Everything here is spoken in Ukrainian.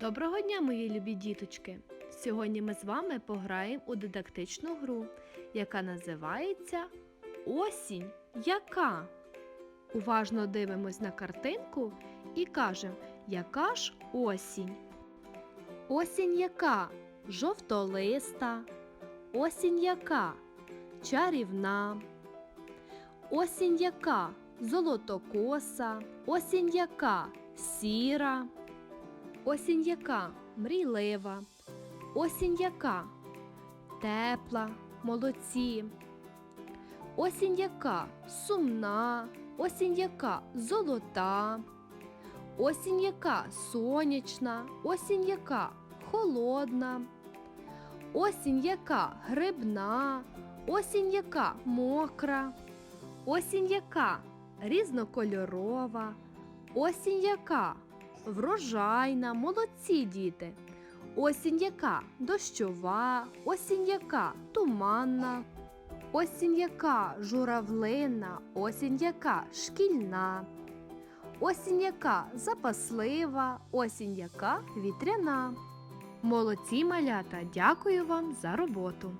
Доброго дня, мої любі діточки! Сьогодні ми з вами пограємо у дидактичну гру, яка називається Осінь яка? Уважно дивимось на картинку і кажемо, яка ж осінь? Осінь яка? Жовтолиста. Осінь яка? Чарівна. Осінь яка? Золотокоса. Осінь яка? Сіра. Осінь яка мрійлива, осінь яка тепла, молодці. Осінь яка сумна, осінь яка золота, осінь яка сонячна, осінь яка холодна, осінь яка грибна, осінь яка мокра, осінь яка різнокольорова, осінь яка врожайна, молодці діти. Осінь яка? Дощова, осінь яка? Туманна, осінь яка? Журавлина, осінь яка? Шкільна, осінь яка? Запаслива, осінь яка? Вітряна. Молодці малята, дякую вам за роботу.